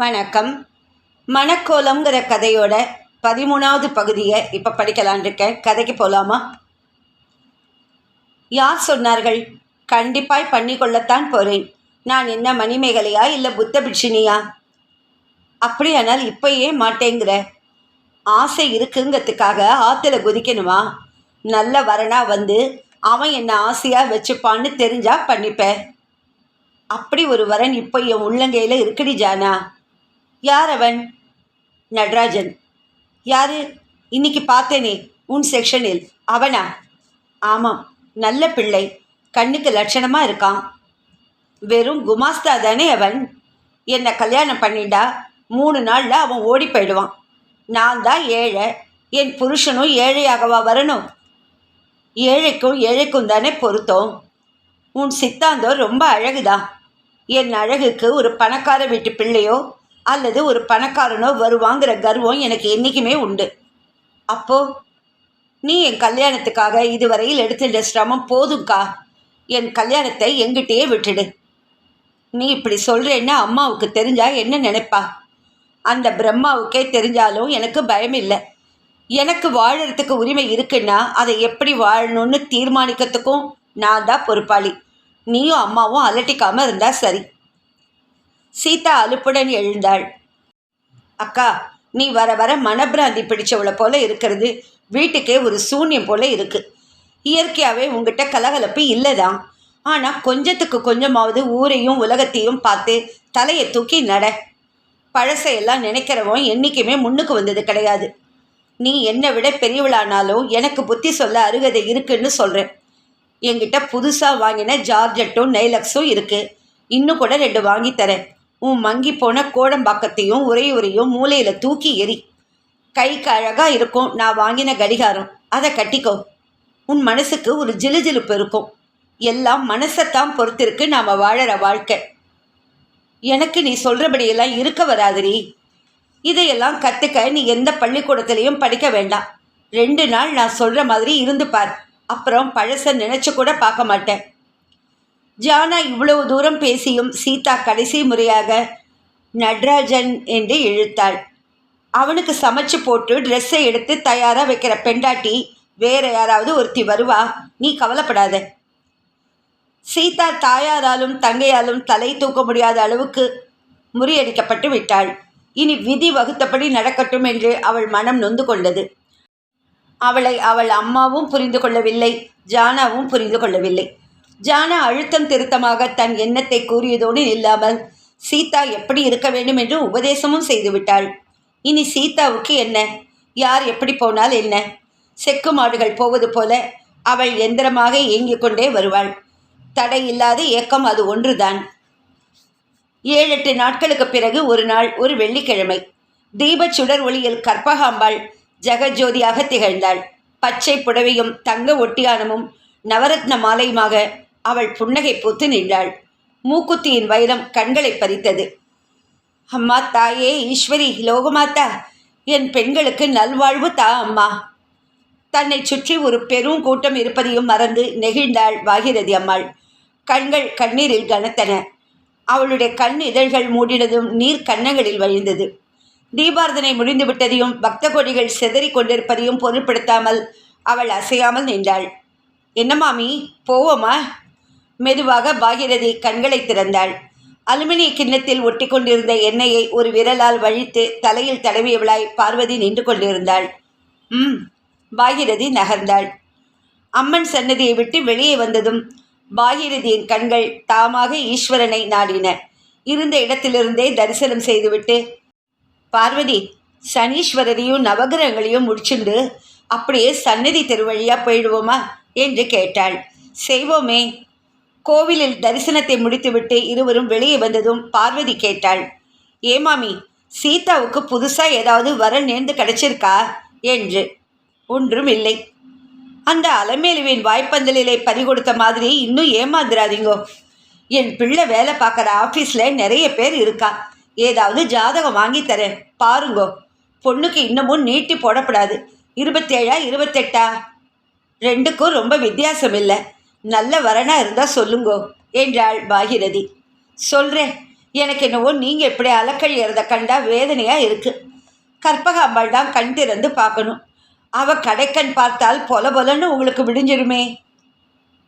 வணக்கம். மணக்கோலம்ங்கிற கதையோட பதிமூணாவது பகுதியை இப்போ படிக்கலான் இருக்கேன் கதைக்கு போகலாமா யார் சொன்னார்கள்? கண்டிப்பாய் பண்ணிக்கொள்ளத்தான் போகிறேன் நான் என்ன மணிமேகலையா இல்லை புத்த பிட்சினியா அப்படியானால் இப்பயே மாட்டேங்கிற. ஆசை இருக்குங்கிறதுக்காக ஆற்றுல குதிக்கணுமா? நல்ல வரனா வந்து அவன் என்ன ஆசையாக வச்சுப்பான்னு தெரிஞ்சா பண்ணிப்பேன். அப்படி ஒரு வரன் இப்போ என் உள்ளங்கையில் இருக்குடி ஜானா. யார் அவன் நடராஜன். யாரு? இன்னைக்கு பார்த்தேனே உன் செக்ஷனில் அவனா? ஆமாம் நல்ல பிள்ளை. கண்ணுக்கு லட்சணமாக இருக்கான். வெறும் குமாஸ்தா தானே அவன்? என்னை கல்யாணம் பண்ணிட்டா? மூணு நாளில் அவன் ஓடி போயிடுவான். நான் தான் ஏழை. என் புருஷனும் ஏழையாகவா வரணும்? ஏழைக்கும் ஏழைக்கும் தானே பொருத்தம். உன் சித்தாந்தம் ரொம்ப அழகுதான். என் அழகுக்கு ஒரு பணக்கார வீட்டு பிள்ளையோ அல்லது ஒரு பணக்காரனோ வருவாங்கிற கர்வம் எனக்கு என்றைக்குமே உண்டு. அப்போ நீ என் கல்யாணத்துக்காக இதுவரையில் எடுத்துட்ட சிரமம் போதும்க்கா என் கல்யாணத்தை எங்கிட்டயே விட்டுடு. நீ இப்படி சொல்கிறேன்னா அம்மாவுக்கு தெரிஞ்சா என்ன நினைப்பா? அந்த பிரம்மாவுக்கே தெரிஞ்சாலும் எனக்கு பயம் இல்லை எனக்கு வாழறதுக்கு உரிமை இருக்குன்னா அதை எப்படி வாழணும்னு தீர்மானிக்கிறதுக்கும் நான் தான் பொறுப்பாளி. நீயும் அம்மாவும் அலட்டிக்காமல் இருந்தா சரி. சீதா அலுப்புடன் எழுந்தாள். அக்கா நீ வர வர மனப்பிராந்தி பிடிச்சவளை போல இருக்கிறது. வீட்டுக்கே ஒரு சூன்யம் போல இருக்கு. இயற்கையாகவே உங்ககிட்ட கலகலப்பு இல்லைதான். ஆனால் கொஞ்சத்துக்கு கொஞ்சமாவது ஊரையும் உலகத்தையும் பார்த்து தலையை தூக்கி நட. பழசையெல்லாம் நினைக்கிறவன் என்றைக்குமே முன்னுக்கு வந்தது கிடையாது. நீ என்னை விட பெரியவளானாலும் எனக்கு புத்தி சொல்ல அருகதை இருக்குன்னு சொல்கிறேன் என்கிட்ட புதுசாக வாங்கின ஜார்ஜெட்டும் நெய்லக்ஸும் இருக்குது இன்னும் கூட ரெண்டு வாங்கி தரேன். உன் மங்கி போன கோடம்பாக்கத்தையும் உரையுறையும் மூலையில் தூக்கி எறி. கைக்கு அழகாக இருக்கும் நான் வாங்கின கடிகாரம். அதை கட்டிக்கோ. உன் மனசுக்கு ஒரு ஜிலுஜிலுப்பு இருக்கும். எல்லாம் மனசைத்தான் பொறுத்திருக்கு நாம் வாழற வாழ்க்கை. எனக்கு நீ சொல்கிறபடியெல்லாம் இருக்க வராதுரி இதையெல்லாம் கற்றுக்க நீ எந்த பள்ளிக்கூடத்துலேயும் படிக்க வேண்டாம். ரெண்டு நாள் நான் சொல்கிற மாதிரி இருந்து பார். அப்புறம் பழச நினச்சி கூட பார்க்க மாட்டேன். ஜானா இவ்வளவு தூரம் பேசியும் சீதா கடைசி முறையாக நட்ராஜன் என்று இழுத்தாள். அவனுக்கு சமைச்சு போட்டு ட்ரெஸ்ஸை எடுத்து தயாராக வைக்கிற பெண்டாட்டி வேற யாராவது ஒருத்தி வருவா? நீ கவலைப்படாத. சீதா தாயாராலும் தங்கையாலும் தலை தூக்க முடியாத அளவுக்கு முறியடிக்கப்பட்டு விட்டாள். இனி விதி வகுத்தபடி நடக்கட்டும் என்று அவள் மனம் நொந்து கொண்டது. அவளை அவள் அம்மாவும் புரிந்து கொள்ளவில்லை ஜானாவும் புரிந்து கொள்ளவில்லை. ஜானா அழுத்தம் திருத்தமாக தன் எண்ணத்தை கூறியதோடு இல்லாமல் சீதா எப்படி இருக்க வேண்டும் என்று உபதேசமும் செய்துவிட்டாள் இனி சீதாவுக்கு என்ன? யார் எப்படி போனால் என்ன? செக்கு மாடுகள் போவது போல அவள் எந்திரமாக இயங்கிக் கொண்டே வருவாள். தடை இல்லாத இயக்கம் அது ஒன்றுதான். ஏழெட்டு நாட்களுக்கு பிறகு ஒரு நாள் ஒரு வெள்ளிக்கிழமை. தீபச் சுடர் ஒளியில் கற்பகாம்பாள் ஜெகஜோதியாக திகழ்ந்தாள். பச்சை புடவையும் தங்க ஒட்டியானமும் நவரத்ன மாலையுமாக அவள் புன்னகை பூத்து நின்றாள். மூக்குத்தியின் வைரம் கண்களை பறித்தது அம்மா தாயே ஈஸ்வரி லோகமாத்தா என் பெண்களுக்கு நல்வாழ்வு தா அம்மா. தன்னை சுற்றி ஒரு பெரும் கூட்டம் இருப்பதையும் மறந்து நெகிழ்ந்தாள் பாகிரதி அம்மாள். கண்கள் கண்ணீரில் கனத்தன. அவளுடைய கண் இதழ்கள் மூடினதும் நீர் கன்னங்களில் வழிந்தது. தீபார்த்தனை முடிந்துவிட்டதையும் பக்த கொடிகள் செதறி கொண்டிருப்பதையும் பொருட்படுத்தாமல் அவள் அசையாமல் நின்றாள். என்ன மாமி போவோமா? மெதுவாக பாகிரதி கண்களை திறந்தாள். அலுமினிய கிண்ணத்தில் ஒட்டி கொண்டிருந்த எண்ணெயை ஒரு விரலால் வழித்து தலையில் தடவியவளாய் பார்வதி நின்று கொண்டிருந்தாள். ம் பாகிரதி நகர்ந்தாள். அம்மன் சன்னதியை விட்டு வெளியே வந்ததும் பாகிரதியின் கண்கள் தாமாக ஈஸ்வரனை நாடின. இருந்த இடத்திலிருந்தே தரிசனம் செய்துவிட்டு பார்வதி சனீஸ்வரரையும் நவகிரகங்களையும் முடிச்சுண்டு அப்படியே சன்னதி திருவழியாக போயிடுவோமா? என்று கேட்டாள். செய்வோமே கோவிலில் தரிசனத்தை முடித்துவிட்டு இருவரும் வெளியே வந்ததும் பார்வதி கேட்டாள் ஏமாமி சீதாவுக்கு புதுசாக ஏதாவது வர நேர்ந்து கிடைச்சிருக்கா? என்று. ஒன்றும் இல்லை. அந்த அலமேலுவின் வாய்ப்பந்தலிலே பறிகொடுத்த மாதிரி இன்னும் ஏமாந்துடாதீங்கோ என் பிள்ளை வேலை பார்க்குற ஆஃபீஸில் நிறைய பேர் இருக்கா. ஏதாவது ஜாதகம் வாங்கி தரேன் பாருங்கோ. பொண்ணுக்கு இன்னமும் நீட்டி போடப்படாது. இருபத்தேழா இருபத்தெட்டா? ரெண்டுக்கும் ரொம்ப வித்தியாசம் இல்லை. நல்ல வரனாக இருந்தால் சொல்லுங்கோ என்றாள் பாகிரதி. சொல்கிறேன் எனக்கு என்னவோ நீங்கள் இப்படி அலக்கழியறத கண்டா வேதனையாக இருக்குது கற்பகாம்பாள் தான் கண் திறந்து பார்க்கணும். அவள் கடைக்கண் பார்த்தால் பொல பொலன்னு உங்களுக்கு விடிஞ்சிருமே.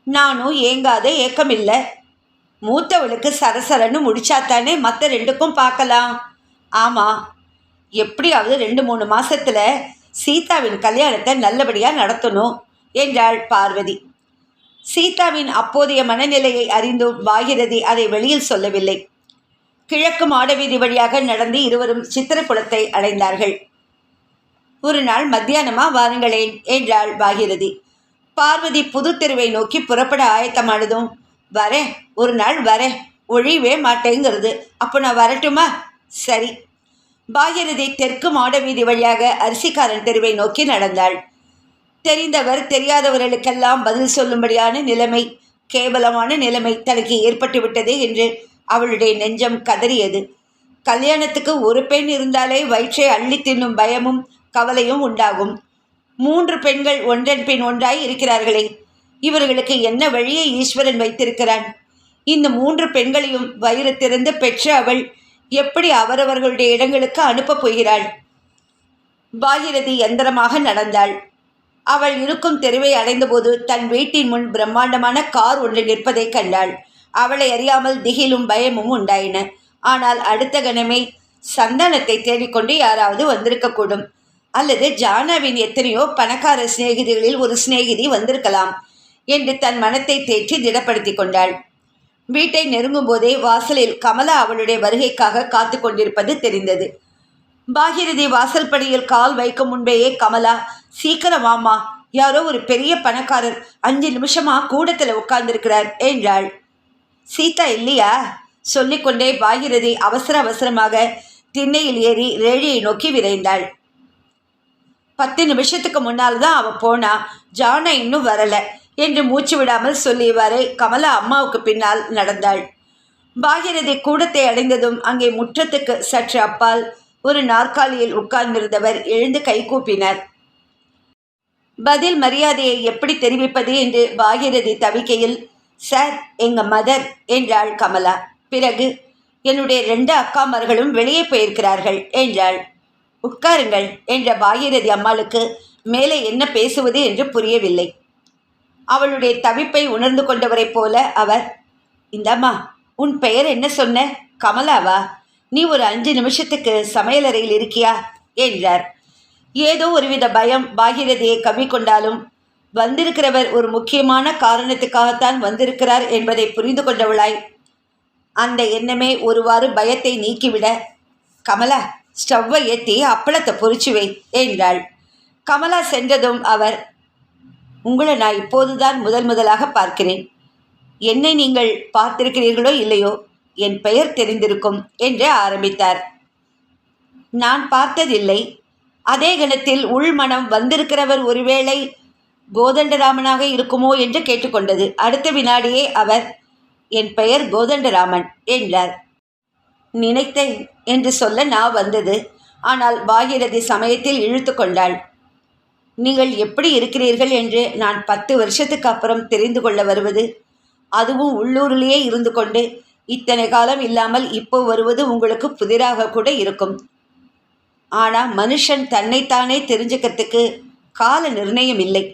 நானும் ஏங்காத ஏக்கமில்லை. மூத்தவளுக்கு சரசரன்னு முடிச்சாத்தானே மற்ற ரெண்டுக்கும் பார்க்கலாம். ஆமாம் எப்படியாவது ரெண்டு மூணு மாதத்தில் சீதாவின் கல்யாணத்தை நல்லபடியாக நடத்தணும் என்றாள் பார்வதி. சீதாவின் அப்போதைய மனநிலையை அறிந்தும் பாகிரதி அதை வெளியில் சொல்லவில்லை. கிழக்கு மாடவீதி வழியாக நடந்து இருவரும் சித்திரகுளத்தை அடைந்தார்கள். ஒரு நாள் மத்தியானமா வாருங்களேன் என்றாள் பாகிரதி பார்வதி புது தெருவை நோக்கி புறப்பட ஆயத்தமானதும் வரேன் ஒரு நாள் வரேன் ஒழிவே மாட்டேங்கிறது. அப்போ நான் வரட்டுமா? சரி. பாகிரதி தெற்கு மாடவீதி வழியாக அரிசிக்காரன் தெருவை நோக்கி நடந்தாள். தெரிந்தவர் தெரியாதவர்களுக்கெல்லாம் பதில் சொல்லும்படியான நிலைமை கேவலமான நிலைமை தனக்கு ஏற்பட்டுவிட்டதே என்று அவளுடைய நெஞ்சம் கதறியது. கல்யாணத்துக்கு ஒரு பெண் இருந்தாலே வயிற்றை அள்ளி தின்னும் பயமும் கவலையும் உண்டாகும். மூன்று பெண்கள் ஒன்றன் பின் ஒன்றாய் இருக்கிறார்களே இவர்களுக்கு என்ன வழியை ஈஸ்வரன் வைத்திருக்கிறான்? இந்த மூன்று பெண்களையும் வயிறு திறந்து பெற்ற அவள் எப்படி அவரவர்களுடைய இடங்களுக்கு அனுப்பப் போகிறாள்? பாகிரதி யந்திரமாக நடந்தாள். அவள் இருக்கும் தெருவை அடைந்தபோது தன் வீட்டின் முன் பிரம்மாண்டமான கார் ஒன்று நிற்பதை கண்டாள். அவளை அறியாமல் திகிலும் பயமும் உண்டாயின. ஆனால் அடுத்த கணமே சந்தானத்தை தேடிக்கொண்டு யாராவது வந்திருக்கக்கூடும். அல்லது ஜானாவின் எத்தனையோ பணக்கார சிநேகிதிகளில் ஒரு சிநேகிதி வந்திருக்கலாம் என்று தன் மனத்தை தேற்றி திடப்படுத்தி கொண்டாள். வீட்டை நெருங்கும் போதே வாசலில் கமலா அவளுடைய வருகைக்காக காத்து கொண்டிருப்பது தெரிந்தது. பாகிரதி வாசல்படியில் கால் வைக்கும் முன்பேயே கமலா சீக்கிரம் வாமா யாரோ ஒரு பெரிய பணக்காரர் அஞ்சு நிமிஷமா கூடத்தில் உட்கார்ந்திருக்கிறார். என்றாள். சீதா இல்லையா? சொல்லிக்கொண்டே பாகிரதி அவசர அவசரமாக திண்ணையில் ஏறி ரேழியை நோக்கி விரைந்தாள். பத்து நிமிஷத்துக்கு முன்னால் தான் அவள் போனா ஜானா இன்னும் வரல என்று மூச்சு விடாமல் சொல்லியவாறே கமலா அம்மாவுக்கு பின்னால் நடந்தாள். பாகிரதி கூடத்தை அடைந்ததும் அங்கே முற்றத்துக்கு சற்று அப்பால் ஒரு நாற்காலியில் உட்கார்ந்திருந்தவர் எழுந்து கைகூப்பினார் பதில் மரியாதையை எப்படி தெரிவிப்பது என்று பாகிரதி தவிக்கையில் சார் எங்க மதர் என்றாள் கமலா. பிறகு என்னுடைய ரெண்டு அக்காமார்களும் வெளியே போயிருக்கிறார்கள் என்றாள். உட்காருங்கள் என்ற பாகிரதி அம்மாளுக்கு மேலே என்ன பேசுவது என்று புரியவில்லை. அவளுடைய தவிப்பை உணர்ந்து கொண்டவரைப் போல அவர் இந்தம்மா உன் பெயர் என்ன சொன்ன? கமலாவா? நீ ஒரு அஞ்சு நிமிஷத்துக்கு சமையலறையில் இருக்கியா? என்றார். ஏதோ ஒருவித பயம் பாகிரதியை கவ்விக்கொண்டாலும் வந்திருக்கிறவர் ஒரு முக்கியமான காரணத்துக்காகத்தான் வந்திருக்கிறார் என்பதை புரிந்து கொண்டவளாய் அந்த எண்ணமே ஒருவாறு பயத்தை நீக்கிவிட கமலா ஸ்டவ்வை ஏற்றி அப்பளத்தை பொறிச்சு வை என்றாள். கமலா சென்றதும் அவர் உங்களை நான் இப்போதுதான் முதல் முதலாக பார்க்கிறேன். என்னை நீங்கள் பார்த்திருக்கிறீர்களோ இல்லையோ? என் பெயர் தெரிந்திருக்கும் என்று ஆரம்பித்தார். நான் பார்த்ததில்லை. அதே கணத்தில் உள்மனம் வந்திருக்கிறவர் ஒருவேளை கோதண்டராமனாக இருக்குமோ என்று கேட்டுக்கொண்டது. அடுத்த வினாடியே அவர் என் பெயர் கோதண்டராமன் என்றார். நினைத்தேன் என்று சொல்ல நான் வந்தது. ஆனால் பாகிரதி சமயத்தில் இழுத்து கொண்டாள். நீங்கள் எப்படி இருக்கிறீர்கள்? என்று நான் பத்து வருஷத்துக்கு அப்புறம் தெரிந்து கொள்ள வருவது அதுவும் உள்ளூரிலேயே இருந்து கொண்டு இத்தனை காலம் இல்லாமல் இப்போ வருவது உங்களுக்கு புதிராக கூட இருக்கும். ஆனால் மனுஷன் தன்னைத்தானே தெரிஞ்சுக்கிறதுக்கு கால நிர்ணயம் இல்லை.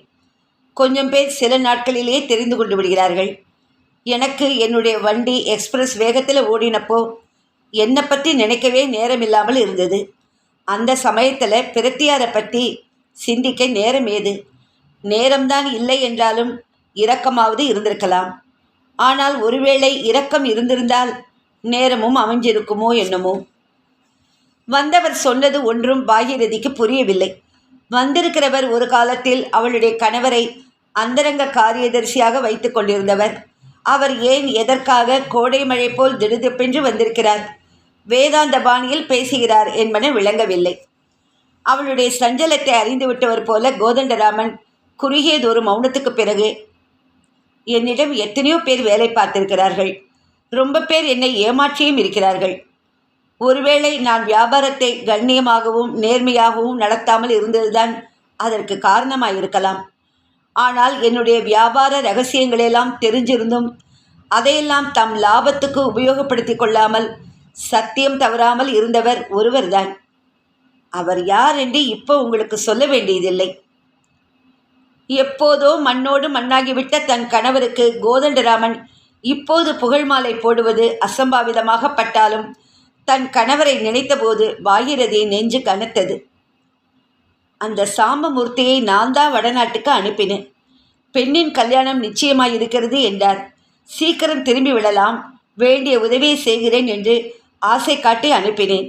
கொஞ்சம் பேர் சில நாட்களிலேயே தெரிந்து கொண்டு விடுகிறார்கள். எனக்கு என்னுடைய வண்டி எக்ஸ்பிரஸ் வேகத்தில் ஓடினப்போ என்னை பற்றி நினைக்கவே நேரம் இல்லாமல் இருந்தது. அந்த சமயத்தில் பிரத்தியாரை பற்றி சிந்திக்க நேரம் ஏது? நேரம்தான் இல்லை என்றாலும் இரக்கமாவது இருந்திருக்கலாம். ஆனால் ஒருவேளை இரக்கம் இருந்திருந்தால் நேரமும் அமைஞ்சிருக்குமோ என்னமோ? வந்தவர் சொன்னது ஒன்றும் பாகிரதிக்கு புரியவில்லை. வந்திருக்கிறவர் ஒரு காலத்தில் அவளுடைய கணவரை அந்தரங்க காரியதரிசியாக வைத்து கொண்டிருந்தவர். அவர் ஏன் எதற்காக கோடை மழை போல் திடுதிப்பென்று வந்திருக்கிறார்? வேதாந்த பாணியில் பேசுகிறார் என்பன விளங்கவில்லை. அவளுடைய சஞ்சலத்தை அறிந்து விட்டவர் போல கோதண்டராமன் குறுகியதொரு மௌனத்துக்கு பிறகு என்னிடம் எத்தனையோ பேர் வேலை பார்த்திருக்கிறார்கள். ரொம்ப பேர் என்னை ஏமாற்றியும் இருக்கிறார்கள். ஒருவேளை நான் வியாபாரத்தை கண்ணியமாகவும் நேர்மையாகவும் நடத்தாமல் இருந்ததுதான் அதற்கு காரணமாயிருக்கலாம். ஆனால் என்னுடைய வியாபார ரகசியங்களெல்லாம் தெரிஞ்சிருந்தும் அதையெல்லாம் தம் லாபத்துக்கு உபயோகப்படுத்தி கொள்ளாமல் சத்தியம் தவறாமல் இருந்தவர் ஒருவர்தான். அவர் யார் என்று இப்போ உங்களுக்கு சொல்ல வேண்டியதில்லை. எப்போதோ மண்ணோடு மண்ணாகிவிட்ட தன் கணவருக்கு கோதண்டராமன் இப்போது புகழ் மாலை போடுவது அசம்பாவிதமாக பட்டாலும் தன் கணவரை நினைத்தபோது பாகிரதி நெஞ்சு கனத்தது. அந்த சாம்பமூர்த்தியை நான் தான் வடநாட்டுக்கு அனுப்பினேன். பெண்ணின் கல்யாணம் நிச்சயமாய் இருக்கிறது என்றார். சீக்கிரம் திரும்பி விடலாம். வேண்டிய உதவியை செய்கிறேன் என்று ஆசை காட்டி அனுப்பினேன்.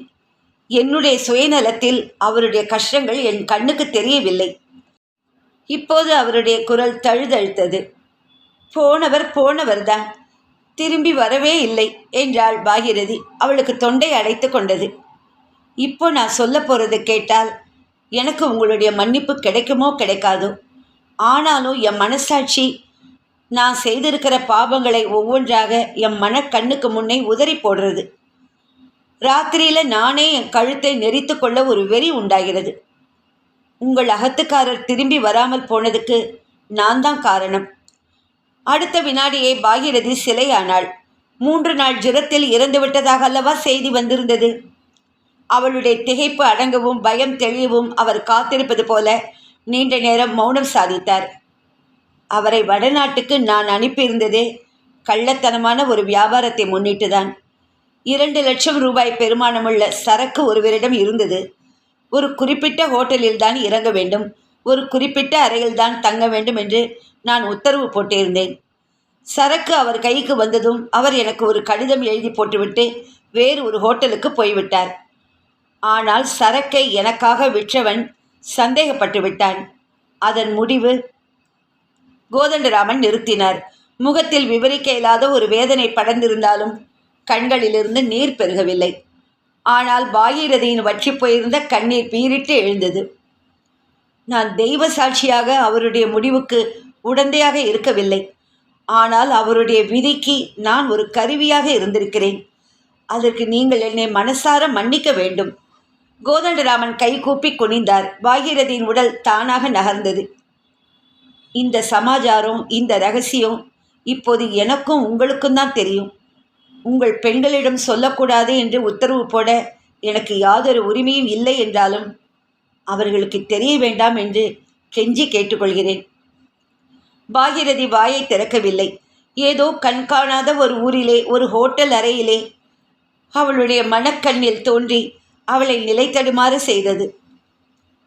என்னுடைய சுயநலத்தில் அவருடைய கஷ்டங்கள் என் கண்ணுக்கு தெரியவில்லை. இப்போது அவருடைய குரல் தழுதழுத்தது. போனவர் போனவர்தான். திரும்பி வரவே இல்லை என்றாள் பாகிரதி அவளுக்கு தொண்டை அடைத்து கொண்டது. இப்போ நான் சொல்ல போகிறது கேட்டால் எனக்கு உங்களுடைய மன்னிப்பு கிடைக்குமோ கிடைக்காதோ? ஆனாலும் என் மனசாட்சி நான் செய்திருக்கிற பாவங்களை ஒவ்வொன்றாக என் மனக்கண்ணுக்கு முன்னே உதறி போடுறது. ராத்திரியில் நானே என் கழுத்தை நெறித்து கொள்ள ஒரு வெறி உண்டாகிறது. உங்கள் அகத்துக்காரர் திரும்பி வராமல் போனதுக்கு நான் தான் காரணம். அடுத்த வினாடியே பாகிரதி சிலையானாள். மூன்று நாள் ஜுரத்தில் இறந்துவிட்டதாக அல்லவா செய்தி வந்திருந்தது? அவளுடைய திகைப்பு அடங்கவும் பயம் தெளியவும் அவர் காத்திருப்பது போல நீண்ட நேரம் மௌனம் சாதித்தார். அவரை வடநாட்டுக்கு நான் அனுப்பியிருந்ததே கள்ளத்தனமான ஒரு வியாபாரத்தை முன்னிட்டுதான். இரண்டு லட்சம் ரூபாய் பெருமானமுள்ள சரக்கு ஒருவரிடம் இருந்தது. ஒரு குறிப்பிட்ட ஹோட்டலில் தான் இறங்க வேண்டும். ஒரு குறிப்பிட்ட அறையில் தான் தங்க வேண்டும் என்று நான் உத்தரவு போட்டிருந்தேன். சரக்கு அவர் கைக்கு வந்ததும் அவர் எனக்கு ஒரு கடிதம் எழுதி போட்டுவிட்டு வேறு ஒரு ஹோட்டலுக்கு போய்விட்டார். ஆனால் சரக்கை எனக்காக விற்றவன் சந்தேகப்பட்டு விட்டான். அதன் முடிவு கோதண்டராமன் நிறுத்தினார். முகத்தில் விவரிக்க இயலாத ஒரு வேதனை படர்ந்திருந்தாலும் கண்களிலிருந்து நீர் பெருகவில்லை. ஆனால் பாகீரதியின் வற்றி போயிருந்த கண்ணீர் பீரிட்டு எழுந்தது. நான் தெய்வ சாட்சியாக அவருடைய முடிவுக்கு உடந்தையாக இருக்கவில்லை. ஆனால் அவருடைய விதிக்கு நான் ஒரு கருவியாக இருந்திருக்கிறேன். அதற்கு நீங்கள் என்னை மனசார மன்னிக்க வேண்டும். கோதண்டராமன் கைகூப்பி குனிந்தார். பாகீரதியின் உடல் தானாக நகர்ந்தது. இந்த சமாச்சாரம் இந்த ரகசியம் இப்போது எனக்கும் உங்களுக்கும் தான் தெரியும். உங்கள் பெண்களிடம் சொல்லக்கூடாது என்று உத்தரவு போட எனக்கு யாதொரு உரிமையும் இல்லை என்றாலும் அவர்களுக்கு தெரிய வேண்டாம் என்று கெஞ்சி கேட்டுக்கொள்கிறேன். பாகிரதி வாயை திறக்கவில்லை. ஏதோ கண்காணாத ஒரு ஊரிலே ஒரு ஹோட்டல் அறையிலே அவளுடைய மனக்கண்ணில் தோன்றி அவளை நிலைத்தடுமாறு செய்தது.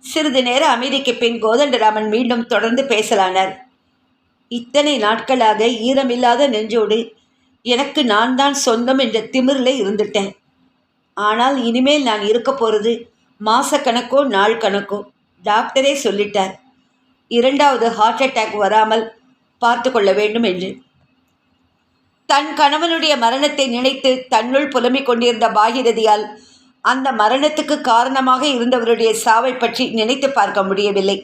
சிறிது நேர அமைதிக்கு பின் கோதண்டராமன் மீண்டும் தொடர்ந்து பேசலானார். இத்தனை நாட்களாக ஈரமில்லாத நெஞ்சோடு எனக்கு நான் தான் சொந்தம் என்ற திமிரில் இருந்துட்டேன். ஆனால் இனிமேல் நான் இருக்க போகிறது மாசக்கணக்கோ நாள் கணக்கோ டாக்டரே சொல்லிட்டார். இரண்டாவது ஹார்ட் அட்டாக் வராமல் பார்த்து கொள்ள வேண்டும் என்று. தன் கணவனுடைய மரணத்தை நினைத்து தன்னுள் புலம்பிக் கொண்டிருந்த பாகிரதியால் அந்த மரணத்துக்கு காரணமாக இருந்தவருடைய சாவை பற்றி நினைத்து பார்க்க முடியவில்லை.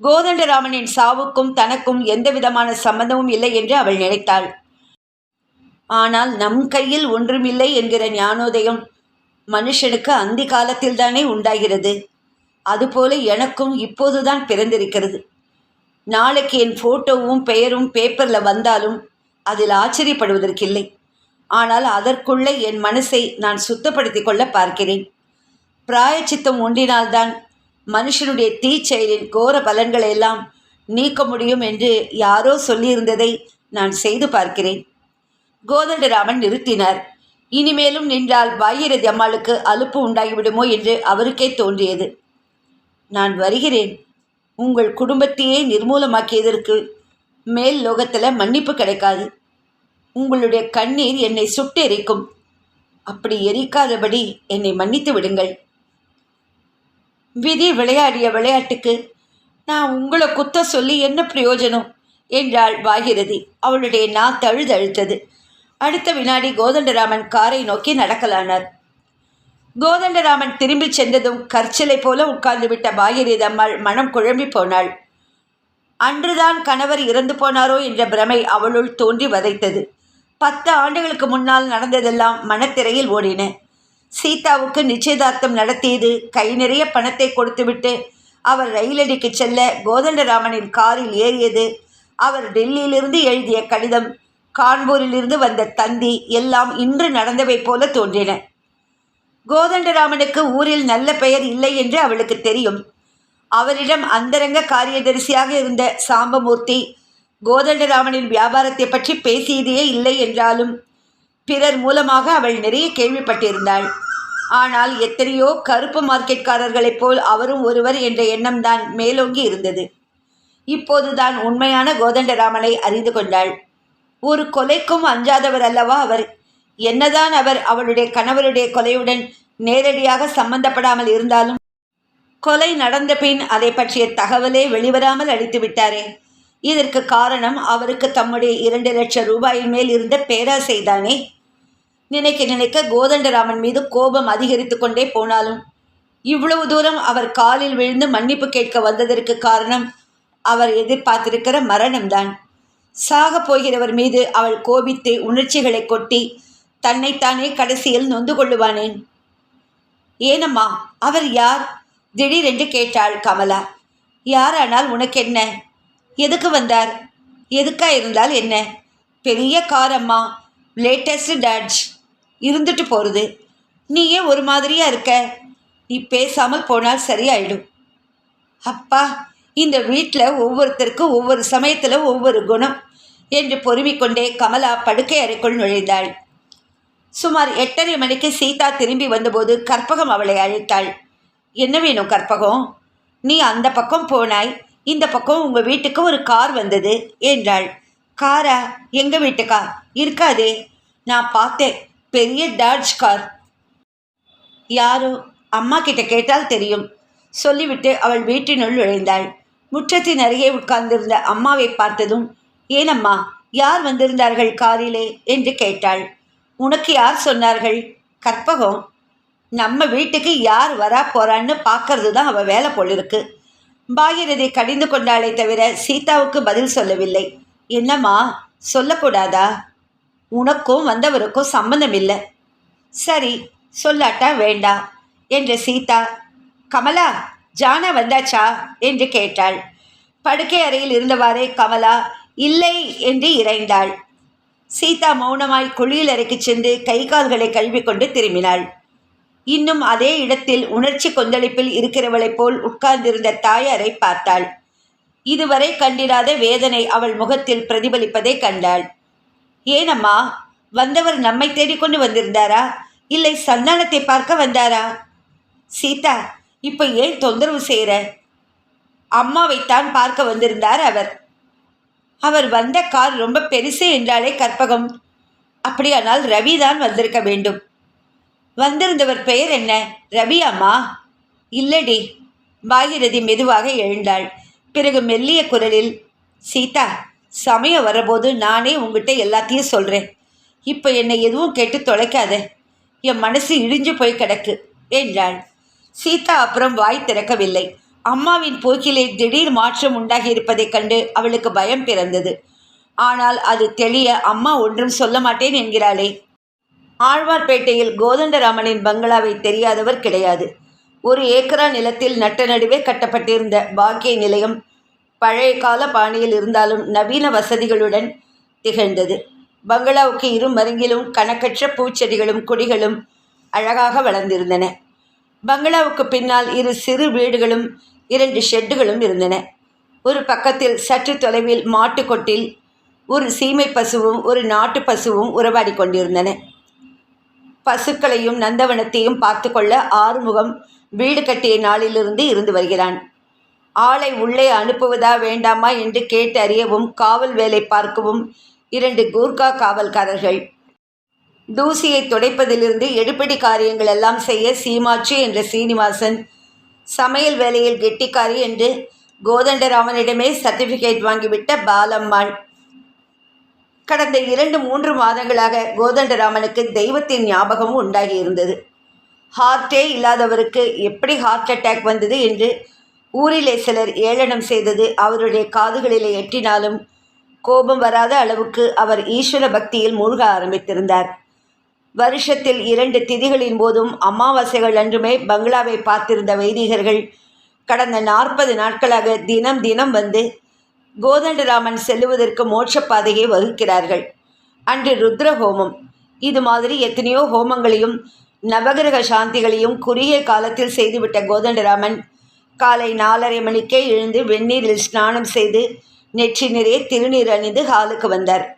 கோதண்டராமனின் சாவுக்கும் தனக்கும் எந்த விதமான சம்பந்தமும் இல்லை என்று அவள் நினைத்தாள். ஆனால் நம் கையில் ஒன்றுமில்லை என்கிற ஞானோதயம் மனுஷனுக்கு அந்தி காலத்தில்தானே உண்டாகிறது. அதுபோல எனக்கும் இப்போதுதான் பிறந்திருக்கிறது. நாளைக்கு என் ஃபோட்டோவும் பெயரும் பேப்பரில் வந்தாலும் அதில் ஆச்சரியப்படுவதற்கில்லை. ஆனால் அதற்குள்ளே என் மனசை நான் சுத்தப்படுத்தி கொள்ள பார்க்கிறேன். பிராயச்சித்தம் ஒன்றினால்தான் மனுஷனுடைய தீச்செயலின் கோர பலன்களை எல்லாம் நீக்க முடியும் என்று யாரோ சொல்லியிருந்ததை நான் செய்து பார்க்கிறேன். கோதண்டராமன் நிறுத்தினார். இனிமேலும் நின்றால் பாகீரதி அம்மாளுக்கு அலுப்பு உண்டாகிவிடுமோ என்று அவருக்கே தோன்றியது. நான் வருகிறேன். உங்கள் குடும்பத்தையே நிர்மூலமாக்கியதற்கு மேல் லோகத்தில் மன்னிப்பு கிடைக்காது. உங்களுடைய கண்ணீர் என்னை சுட்டு எரிக்கும். அப்படி எரிக்காதபடி என்னை மன்னித்து விடுங்கள். விதி விளையாடிய விளையாட்டுக்கு நான் உங்களை குத்த சொல்லி என்ன பிரயோஜனம்? என்றாள் பாகிரதி அவளுடைய நா தழுதழுத்தது அடுத்த வினாடி கோதண்டராமன் காரை நோக்கி நடக்கலானார். கோதண்டராமன் திரும்பிச் சென்றதும் கற்சிலை போல உட்கார்ந்து விட்ட அம்மாள் மனம் குழம்பி போனாள். அன்றுதான் கணவர் இறந்து போனாரோ என்ற பிரமை அவளுள் தோன்றி வதைத்தது. பத்து ஆண்டுகளுக்கு முன்னால் நடந்ததெல்லாம் மனத்திரையில் ஓடின. சீதாவுக்கு நிச்சயதார்த்தம் நடத்தியது கை நிறைய பணத்தை கொடுத்துவிட்டு அவர் ரயிலடிக்கு செல்ல கோதண்டராமனின் காரில் ஏறியது அவர் டெல்லியிலிருந்து எழுதிய கடிதம் கான்பூரிலிருந்து வந்த தந்தி எல்லாம் இன்று நடந்தவை போல தோன்றின. கோதண்டராமனுக்கு ஊரில் நல்ல பெயர் இல்லை என்று அவளுக்கு தெரியும். அவரிடம் அந்தரங்க காரியதரிசியாக இருந்த சாம்பமூர்த்தி கோதண்டராமனின் வியாபாரத்தை பற்றி பேசியதே இல்லை என்றாலும் பிறர் மூலமாக அவள் நிறைய கேள்விப்பட்டிருந்தாள். ஆனால் எத்தனையோ கருப்பு மார்க்கெட்காரர்களைப் போல் அவரும் ஒருவர் என்ற எண்ணம்தான் மேலோங்கி இருந்தது. இப்போதுதான் உண்மையான கோதண்டராமனை அறிந்து கொண்டாள். ஒரு கொலைக்கும் அஞ்சாதவர் அல்லவா அவர்? என்னதான் அவர் அவளுடைய கணவருடைய கொலையுடன் நேரடியாக சம்பந்தப்படாமல் இருந்தாலும் கொலை நடந்த பின் அதை பற்றிய தகவலே வெளிவராமல் அளித்து விட்டாரே. இதற்கு காரணம் அவருக்கு தம்முடைய இரண்டு லட்சம் ரூபாயின் மேல் இருந்த பேராசைதானே நினைக்க நினைக்க கோதண்டராமன் மீது கோபம் அதிகரித்து கொண்டே போனாலும் இவ்வளவு தூரம் அவர் காலில் விழுந்து மன்னிப்பு கேட்க வந்ததற்கு காரணம் அவர் எதிர்பார்த்திருக்கிற மரணம்தான். சாகப் போகிறவர் மீது அவள் கோபித்து உணர்ச்சிகளை கொட்டி தன்னைத்தானே கடைசியில் நொந்து கொள்ளுவானேன்? ஏனம்மா அவர் யார்? திடீரென்று கேட்டாள் கமலா. யாரானால் உனக்கு என்ன எதுக்கு வந்தார்? எதுக்கா இருந்தால் என்ன? பெரிய காரம்மா லேட்டஸ்ட் டட்ஜ் இருந்துட்டு போகிறது நீ ஏன் ஒரு மாதிரியா இருக்க? நீ பேசாமல் போனால் சரியாயிடும். அப்பா இந்த வீட்டில் ஒவ்வொருத்தருக்கும் ஒவ்வொரு சமயத்தில் ஒவ்வொரு குணம் என்று பொறுமிக்கொண்டே கமலா படுக்கை அறைக்குள் நுழைந்தாள். சுமார் எட்டரை மணிக்கு சீதா திரும்பி வந்தபோது கற்பகம் அவளை அழைத்தாள். என்ன வேணும் கற்பகம்? நீ அந்த பக்கம் போனாய். இந்த பக்கம் உங்கள் வீட்டுக்கு ஒரு கார் வந்தது என்றாள். காரா? எங்கள் வீட்டுக்கா? இருக்காதே. நான் பார்த்தேன். பெரிய டார்ஜ் கார். யாரோ அம்மா கிட்ட கேட்டால் தெரியும் சொல்லிவிட்டு அவள் வீட்டினுள் நுழைந்தாள். முற்றத்தின் அருகே உட்கார்ந்திருந்த அம்மாவை பார்த்ததும் ஏனம்மா யார் வந்திருந்தார்கள் காரிலே என்று கேட்டாள். உனக்கு யார் சொன்னார்கள்? கற்பகம். நம்ம வீட்டுக்கு யார் வரா போறான்னு பார்க்கறது தான் அவள் வேலை போலிருக்கு பாகிரதை கடிந்து கொண்டாளே தவிர சீதாவுக்கு பதில் சொல்லவில்லை. என்னம்மா சொல்லக்கூடாதா? உனக்கும் வந்தவருக்கும் சம்பந்தம் இல்லை சரி சொல்லாட்டா வேண்டாம் என்ற சீதா கமலா ஜானா வந்தாச்சா? என்று கேட்டாள். படுக்கை அறையில் இருந்தவாறே கமலா இல்லை என்று இறைந்தாள். சீதா மௌனமாய் குளியல் அறைக்கு சென்று கை கால்களை கழுவிக்கொண்டு திரும்பினாள். இன்னும் அதே இடத்தில் உணர்ச்சி கொந்தளிப்பில் இருக்கிறவளைப் போல் உட்கார்ந்திருந்த தாயாரை பார்த்தாள். இதுவரை கண்டிராத வேதனை அவள் முகத்தில் பிரதிபலிப்பதை கண்டாள். ஏனம்மா வந்தவர் நம்மை தேடிக்கொண்டு வந்திருந்தாரா? இல்லை சந்தானத்தை பார்க்க வந்தாரா? சீதா இப்போ ஏன் தொந்தரவு செய்கிற அம்மாவைத்தான் பார்க்க வந்திருந்தார் அவர். அவர் வந்த கார் ரொம்ப பெருசு என்றாலே கற்பகம். அப்படியானால் ரவி தான் வந்திருக்க வேண்டும். வந்திருந்தவர் பெயர் என்ன? ரவி அம்மா? இல்லடி. பாகிரதி மெதுவாக எழுந்தாள். பிறகு மெல்லிய குரலில் சீதா சமயம் வரபோது நானே உங்ககிட்ட எல்லாத்தையும் சொல்கிறேன் இப்போ என்னை எதுவும் கேட்டு தொலைக்காத. என் மனசு இடிஞ்சு போய் கிடக்கு என்றாள். சீதா அப்புறம் வாய் திறக்கவில்லை. அம்மாவின் போக்கிலே திடீர் மாற்றம் உண்டாகி இருப்பதைக் கண்டு அவளுக்கு பயம் பிறந்தது. ஆனால் அது தெளிய அம்மா ஒன்றும் சொல்ல மாட்டேன் என்கிறாளே. ஆழ்வார்பேட்டையில் கோதண்டராமனின் பங்களாவை தெரியாதவர் கிடையாது. ஒரு ஏக்கரா நிலத்தில் நட்ட நடுவே கட்டப்பட்டிருந்த பாக்கிய நிலையம் பழைய கால பாணியில் இருந்தாலும் நவீன வசதிகளுடன் திகழ்ந்தது. பங்களாவுக்கு இரு மருங்கிலும் கணக்கற்ற பூச்செடிகளும் கொடிகளும் அழகாக வளர்ந்திருந்தன. பங்களாவுக்கு பின்னால் இரு சிறு வீடுகளும் இரண்டு ஷெட்டுகளும் இருந்தன. ஒரு பக்கத்தில் சற்று தொலைவில் மாட்டுக்கொட்டில் ஒரு சீமை பசுவும் ஒரு நாட்டு பசுவும் உறவாடி கொண்டிருந்தன. பசுக்களையும் நந்தவனத்தையும் பார்த்து கொள்ள ஆறுமுகம் வீடு கட்டிய நாளிலிருந்து இருந்து வருகிறான். ஆளை உள்ளே அனுப்புவதா வேண்டாமா என்று கேட்டு அறியவும் காவல் வேலை பார்க்கவும் இரண்டு கூர்கா காவல்காரர்கள் தூசியை துடைப்பதிலிருந்து எடுப்படி காரியங்கள் எல்லாம் செய்ய சீமாட்சி என்ற சீனிவாசன் சமையல் வேலையில் கெட்டிக்காரி என்று கோதண்டராமனிடமே சர்டிஃபிகேட் வாங்கிவிட்ட பாலம்மாள். கடந்த இரண்டு மூன்று மாதங்களாக கோதண்டராமனுக்கு தெய்வத்தின் ஞாபகமும் உண்டாகி இருந்தது ஹார்ட்டே இல்லாதவருக்கு எப்படி ஹார்ட் அட்டாக் வந்தது என்று ஊரிலே சிலர் ஏளனம் செய்தது அவருடைய காதுகளிலே எட்டினாலும் கோபம் வராத அளவுக்கு அவர் ஈஸ்வர பக்தியில் மூழ்க ஆரம்பித்திருந்தார். வருஷத்தில் இரண்டு திதிகளின் போதும் அமாவாசைகள் அன்றுமே பங்களாவை பார்த்திருந்த வைதிகர்கள் கடந்த நாற்பது நாட்களாக தினம் தினம் வந்து கோதண்டராமன் செல்லுவதற்கு மோட்சப் பாதையை வகுக்கிறார்கள். அன்று ருத்ர ஹோமம் இது மாதிரி எத்தனையோ ஹோமங்களையும் நவகிரக சாந்திகளையும் குறுகிய காலத்தில் செய்துவிட்ட கோதண்டராமன் காலை நாலரை மணிக்கே எழுந்து வெந்நீரில் ஸ்நானம் செய்து நெற்றி நிறைய திருநீர் அணிந்து ஹாலுக்கு வந்தார்.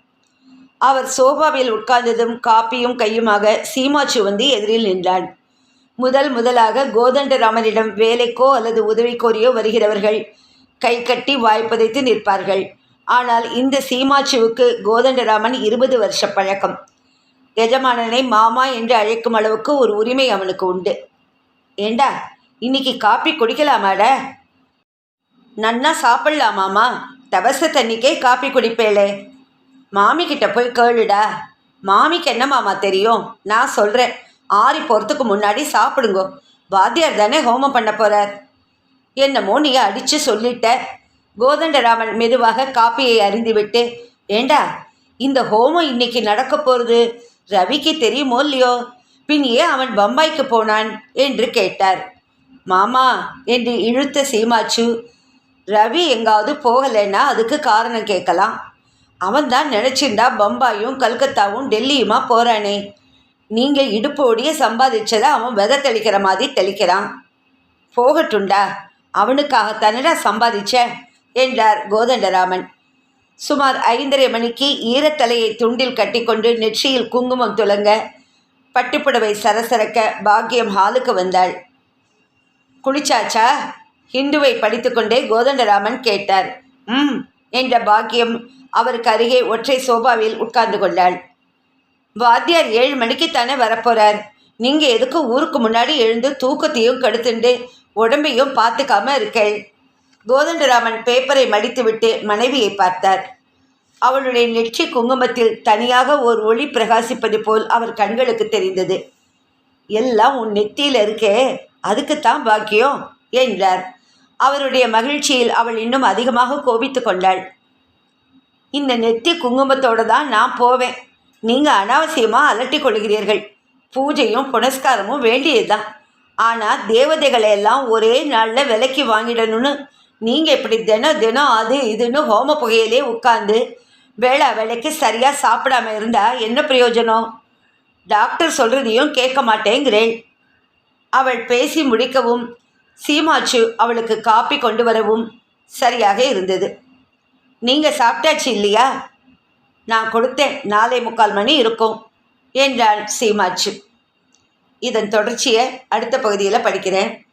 அவர் சோபாவில் உட்கார்ந்ததும் காப்பியும் கையுமாக சீமாச்சு வந்து எதிரில் நின்றான். முதல் முதலாக கோதண்டராமனிடம் வேலைக்கோ அல்லது உதவி கோரியோ வருகிறவர்கள் கை கட்டி வாய்ப்பதைத்து நிற்பார்கள். ஆனால் இந்த சீமாச்சுவுக்கு கோதண்டராமன் இருபது வருஷ பழக்கம். எஜமானனை மாமா என்று அழைக்கும் அளவுக்கு ஒரு உரிமை அவனுக்கு உண்டு. ஏண்டா இன்னைக்கு காப்பி குடிக்கலாமாட? நன்னா சாப்பிடலாமாமா தவச தண்ணிக்கே காப்பி குடிப்பேளே. மாமி கிட்ட போய் கேளுடா. மாமிக்கு என்ன மாமா தெரியும்? நான் சொல்கிறேன் ஆறி போகிறதுக்கு முன்னாடி சாப்பிடுங்கோ. வாத்தியார் தானே ஹோமம் பண்ண போகிறார் என்னமோ நீ அடித்து சொல்லிட்ட. கோதண்டராமன் மெதுவாக காப்பியை அறிந்துவிட்டு ஏண்டா இந்த ஹோமம் இன்னைக்கு நடக்க போகிறது ரவிக்கு தெரியுமோ இல்லையோ? பின் ஏன் அவன் பம்பாய்க்கு போனான் என்று கேட்டார். மாமா என்று இழுத்த சீமாச்சு ரவி எங்காவது போகலைன்னா அதுக்கு காரணம் கேட்கலாம். அவன் தான் நினச்சிருந்தா பம்பாயும் கல்கத்தாவும் டெல்லியுமா போகிறானே நீங்கள் இடுப்போடியே சம்பாதிச்சதை அவன் விதை தெளிக்கிற மாதிரி தெளிக்கிறான். போகட்டுண்டா அவனுக்காகத்தானடா சம்பாதிச்ச? என்றார் கோதண்டராமன். சுமார் ஐந்தரை மணிக்கு ஈரத்தலையை துண்டில் கட்டிக்கொண்டு நெற்றியில் குங்குமம் துலங்க பட்டுப்புடவை சரசரக்க பாக்கியம் ஹாலுக்கு வந்தாள். குளிச்சாச்சா? ஹிந்துவை படித்துக்கொண்டே கோதண்டராமன் கேட்டார். ம் என்ற பாக்கியம் அவருக்கு அருகே ஒற்றை சோபாவில் உட்கார்ந்து கொண்டாள். வாத்தியார் ஏழு மணிக்கு தானே வரப்போறார். நீங்கள் எதுக்கு ஊருக்கு முன்னாடி எழுந்து தூக்கத்தையும் கெடுத்துண்டு உடம்பையும் பார்த்துக்காம இருக்கள்? கோதண்டராமன் பேப்பரை மடித்துவிட்டு மனைவியை பார்த்தார். அவளுடைய நெற்றி குங்குமத்தில் தனியாக ஒரு ஒளி பிரகாசிப்பது போல் அவர் கண்களுக்கு தெரிந்தது. எல்லாம் உன் நெத்தியில் இருக்கே அதுக்குத்தான் பாக்கியம் என்றார். அவருடைய மகிழ்ச்சியில் அவள் இன்னும் அதிகமாக கோபித்து கொண்டாள். இந்த நெத்தி குங்குமத்தோடு தான் நான் போவேன். நீங்கள் அனாவசியமாக அலட்டி கொள்கிறீர்கள். பூஜையும் புனஸ்காரமும் வேண்டியது தான் ஆனால் தேவதைகளை எல்லாம் ஒரே நாளில் விலைக்கு வாங்கிடணும்னு நீங்கள் இப்படி தினம் தினம் அது இதுன்னு ஹோம புகையிலே உட்காந்து வேளா வேலைக்கு சரியாக சாப்பிடாம இருந்தால் என்ன பிரயோஜனம்? டாக்டர் சொல்கிறதையும் கேட்க மாட்டேங்கிறேன். அவள் பேசி முடிக்கவும் சீமாச்சு அவளுக்கு காப்பி கொண்டு வரவும் சரியாக இருந்தது. நீங்கள் சாப்பிட்டாச்சு இல்லையா? நான் கொடுத்தேன். நாலே முக்கால் மணி இருக்கும் என்றான் சீமாச்சு. இதன் தொடர்ச்சியை அடுத்த பகுதியில் படிக்கிறேன்.